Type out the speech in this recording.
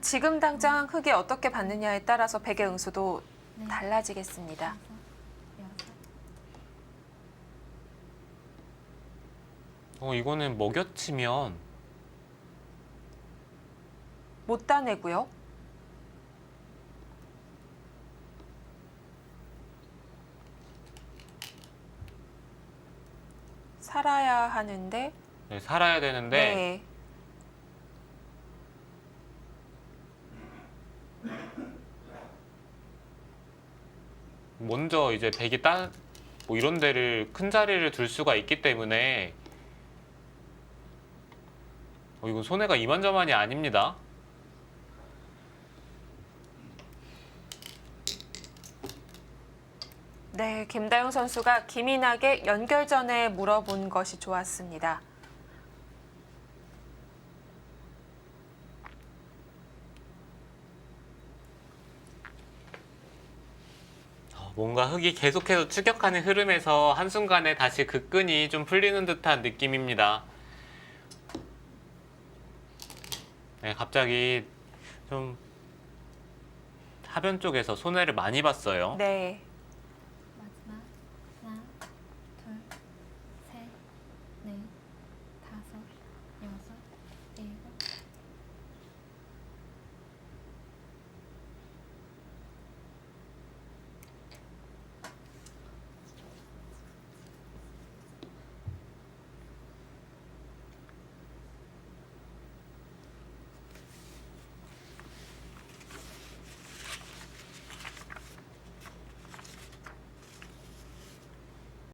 지금 당장 흙이 어떻게 받느냐에 따라서 백의 응수도 네. 달라지겠습니다. 어, 이거는 먹여치면 못 따내고요. 살아야 하는데 네, 살아야 되는데 네. 먼저 이제 백이 따, 뭐 이런 데를 큰 자리를 둘 수가 있기 때문에 어, 이건 손해가 이만저만이 아닙니다. 네, 김다영 선수가 기민하게 연결 전에 물어본 것이 좋았습니다. 뭔가 흙이 계속해서 추격하는 흐름에서 한순간에 다시 그 끈이 좀 풀리는 듯한 느낌입니다. 네, 갑자기 좀 하변 쪽에서 손해를 많이 봤어요. 네.